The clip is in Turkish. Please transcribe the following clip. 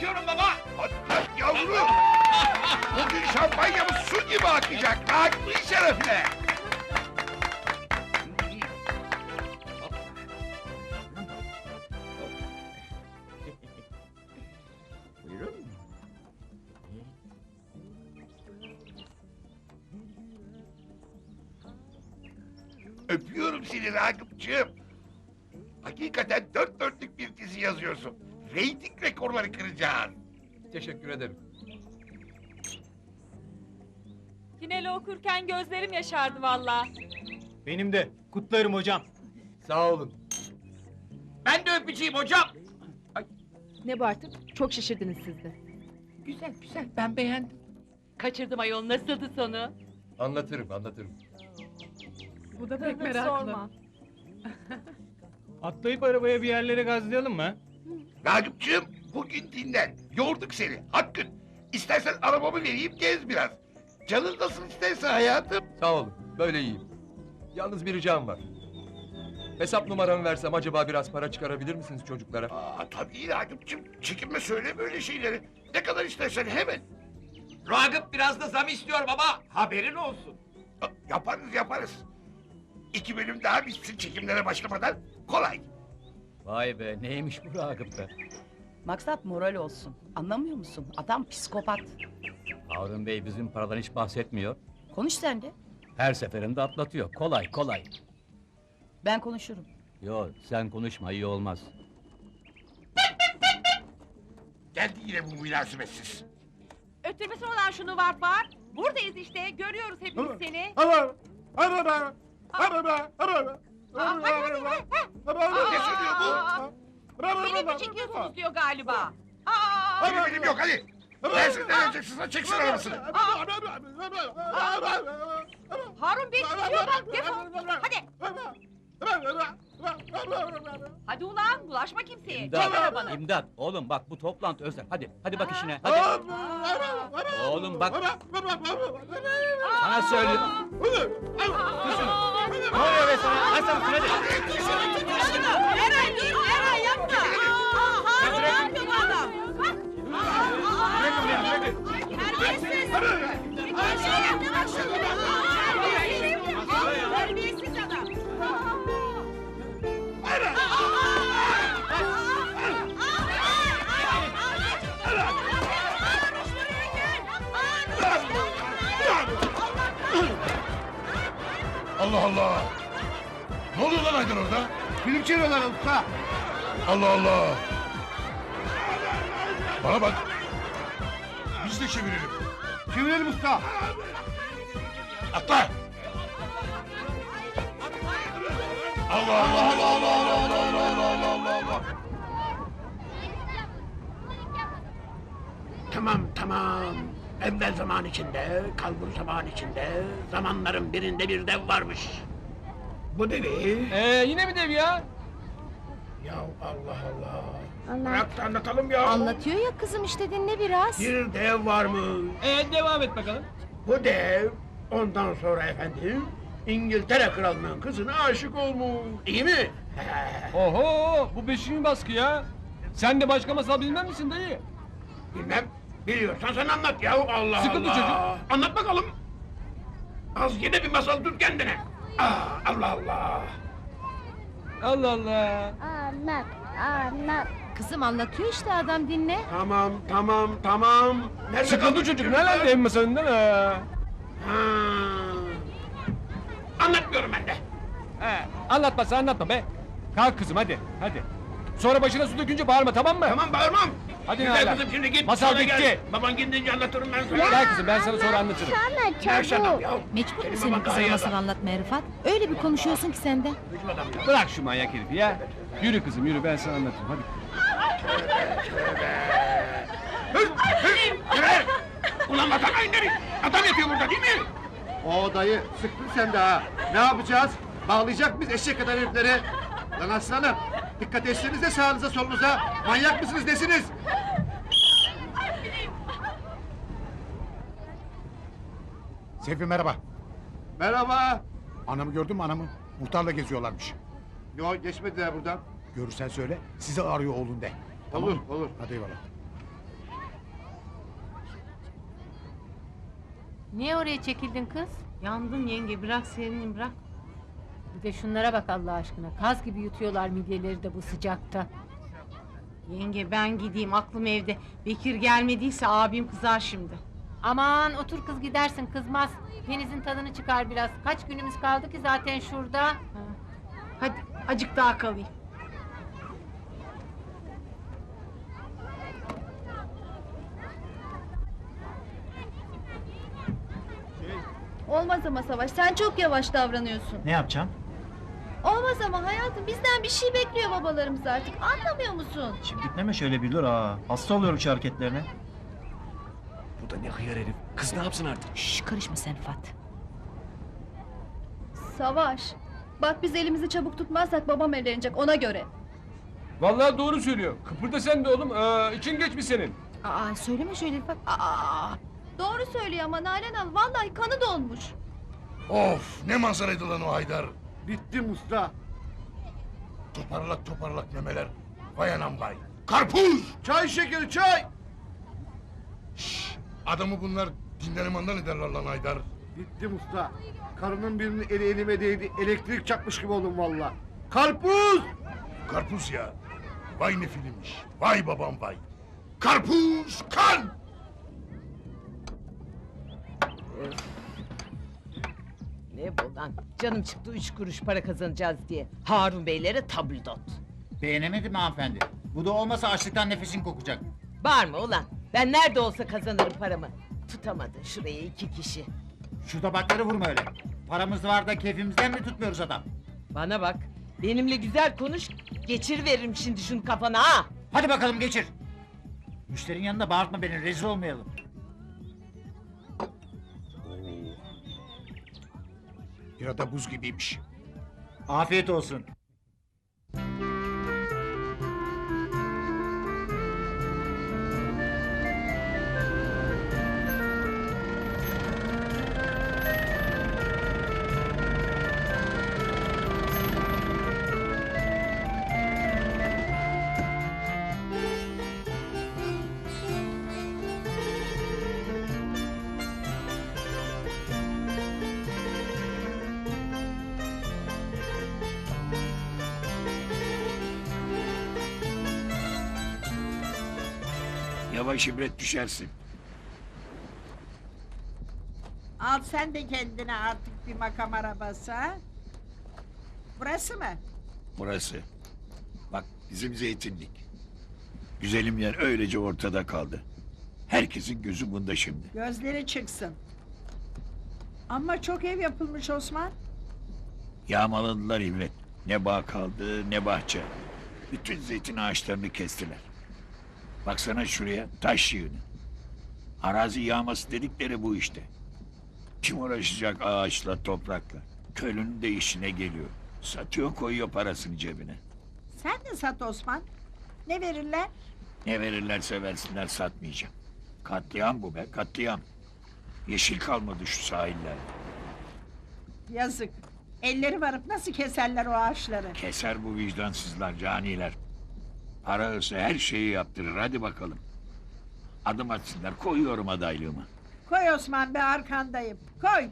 Kalkıyorum baba. Hadi yavrum. Bugün şampanyamız su gibi akacak. Kalkmış şerefine. Öpüyorum seni Ragıpçığım. Hakikaten dört dörtlük bir dizi yazıyorsun. Reyting rekorları kıracaksın. Teşekkür ederim. Finali okurken gözlerim yaşardı valla. Benim de. Kutlarım hocam. Sağ olun. Ben de öpeceğim hocam. Ne bu artık? Çok şişirdiniz siz de. Güzel güzel ben beğendim. Kaçırdım ayol nasıldı sonu? Anlatırım, anlatırım. Bu da Pek Sorma. Atlayıp arabaya bir yerlere gazlayalım mı? Ragıpçığım bugün dinlen. Yorduk seni. Hakkın. İstersen arabamı vereyim gez biraz. Canın nasıl isterse hayatım. Sağ olun, böyle iyiyim. Yalnız bir ricam var. Hesap numaramı versem acaba biraz para çıkarabilir misiniz çocuklara? Aa, tabii Ragıpçığım. Çekinme söyle böyle şeyleri. Ne kadar istersen hemen. Ragıp biraz da zam istiyor baba. Haberin olsun. Aa, Yaparız yaparız. İki bölüm daha bitsin çekimlere başlamadan. Kolay. Vay be neymiş bu Ragıp be? Maksat moral olsun. Anlamıyor musun? Adam psikopat. Harun Bey bizim paradan hiç bahsetmiyor. Konuş sen de. Her seferinde atlatıyor. Kolay kolay. Ben konuşurum. Yo sen konuşma iyi olmaz. Geldi yine bu münasebetsiz. Öttürmesi olan şunu var var. Buradayız işte görüyoruz hepimiz seni. Araba! Araba! Araba! Araba! Ne söylüyor bu? Film mi çekiyorsunuz diyor galiba. Aa, Benim benim yok hadi. Dersin ne vereceksin çeksin arabasını. Harun Bey gidiyor bak defol. Hadi. Hadi ulan bulaşma kimseye. Çek İmdat, arabanı. imdat. Oğlum bak bu toplantı özel. Hadi, hadi bak işine. Hadi. Oğlum bak. Sana söylüyorum. Ne oluyor be sana? Aç sana hadi. Eray dur Eray yapma. Aa, Harun ne yapıyor bu adam? Bırakın beni, bırakın. Terbiyesiz. Allah Allah. Ne oluyor lan Aydın orada? Film çeviriyorlar usta. Allah Allah. Bana bak. Biz de çevirelim. Çevirelim usta. Atla. Allah Allah Allah Allah Allah Allah Allah Allah Allah Allah. Tamam tamam. Evvel zaman içinde, kalbur zaman içinde, zamanların birinde bir dev varmış. Bu devi... Ee yine mi dev ya? Ya Allah Allah. Anlat. Bırak da anlatalım ya. Anlatıyor ya kızım işte dinle biraz. Bir dev varmış. Ee devam et bakalım. Bu dev ondan sonra efendim İngiltere kralının kızına aşık olmuş. İyi mi? Oho bu beşinci baskı ya. Sen de başka masal bilmez misin dayı? Bilmem. Biliyorsan sen anlat ya Allah Sıkıntı Allah. çocuk. Anlat bakalım. Az yine bir masal tut kendine. Aa, Allah Allah. Allah Allah. Anlat, anlat. Kızım anlatıyor işte adam dinle. Tamam tamam tamam. Nerede Sıkıldı çocuk ne lan dev masalından ha? Ha. Anlatmıyorum ben de. He, anlatmasa anlatma be. Kalk kızım hadi hadi. Sonra başına su dökünce bağırma tamam mı? Tamam bağırmam. Hadi Güzel Nalan. kızım şimdi git. Masal sonra bitti. Gel. Baban gidince anlatırım ben sana. Gel kızım ben sana sonra anlatırım. Sana Yaşadım ya. Mecbur Senin mu senin daha kızına iyi masal adam. anlatmaya Rıfat? Öyle bir konuşuyorsun ki sen de. Çocuk adam ya. Bırak şu manyak herifi ya. Yürü kızım yürü ben sana anlatırım hadi. Hır, hır, yürü. Ulan vatan hainleri. Adam yatıyor burada değil mi? O dayı sıktın sen de ha. Ne yapacağız? Bağlayacak mıyız eşek kadar herifleri? Lan aslanım Dikkat etsenize sağınıza solunuza. Manyak mısınız nesiniz? Seyfi merhaba. Merhaba. Anamı gördün mü anamı? Muhtarla geziyorlarmış. Yo geçmediler buradan. Görürsen söyle, sizi arıyor oğlun de. Tamam Olur olur. Hadi eyvallah. Niye oraya çekildin kız? Yandın yenge bırak senin bırak. Bir de şunlara bak Allah aşkına. Kaz gibi yutuyorlar midyeleri de bu sıcakta. Yenge ben gideyim aklım evde. Bekir gelmediyse abim kızar şimdi. Aman otur kız gidersin kızmaz. Denizin tadını çıkar biraz. Kaç günümüz kaldı ki zaten şurada. Hadi acık daha kalayım. Olmaz ama Savaş, sen çok yavaş davranıyorsun. Ne yapacağım? Olmaz ama hayatım, bizden bir şey bekliyor babalarımız artık. Anlamıyor musun? Çimdikleme şöyle bir dur ha. Hasta oluyorum şu hareketlerine. Bu da ne hıyar herif. Kız ne yapsın artık? Şş, karışma sen Fat. Savaş, bak biz elimizi çabuk tutmazsak babam evlenecek ona göre. Vallahi doğru söylüyor. Kıpırda sen de oğlum. Ee, için geçmiş senin. Aa söyleme şöyle Fat. Aa. Doğru söylüyor ama Nalan Hanım, vallahi kanı donmuş. Of ne manzaraydı lan o Haydar. Bittim usta. Toparlak toparlak memeler. Vay anam vay. Karpuz! Çay şekeri çay. Şşş, adamı bunlar dinlenimandan ederler lan Haydar. Bittim usta. Karının birinin eli elime değdi. Elektrik çakmış gibi oldum valla. Karpuz! Karpuz ya. Vay ne filmmiş. Vay babam vay. Karpuz kan! Ne bu lan? Canım çıktı üç kuruş para kazanacağız diye. Harun Beylere tabldot. Beğenemedim hanımefendi. Bu da olmasa açlıktan nefesin kokacak. Var mı ulan? Ben nerede olsa kazanırım paramı. Tutamadı şuraya iki kişi. Şu tabakları vurma öyle. Paramız var da keyfimizden mi tutmuyoruz adam? Bana bak. Benimle güzel konuş. Geçir veririm şimdi şunu kafana ha. Hadi bakalım geçir. Müşterinin yanında bağırtma beni rezil olmayalım. Bira da buz gibiymiş. Afiyet olsun. Yavaş ibret düşersin. Al sen de kendine artık bir makam arabası ha. Burası mı? Burası. Bak bizim zeytinlik. Güzelim yer öylece ortada kaldı. Herkesin gözü bunda şimdi. Gözleri çıksın. Ama çok ev yapılmış Osman. Yağmaladılar ibret. Ne bağ kaldı ne bahçe. Bütün zeytin ağaçlarını kestiler. Baksana şuraya taş yığını. Arazi yağması dedikleri bu işte. Kim uğraşacak ağaçla toprakla? Köylünün de işine geliyor. Satıyor koyuyor parasını cebine. Sen de sat Osman. Ne verirler? Ne verirlerse versinler satmayacağım. Katliam bu be katliam. Yeşil kalmadı şu sahillerde. Yazık. Elleri varıp nasıl keserler o ağaçları? Keser bu vicdansızlar, caniler. Para hırsı her şeyi yaptırır. Hadi bakalım. Adım atsınlar. Koyuyorum adaylığımı. Koy Osman be arkandayım. Koy.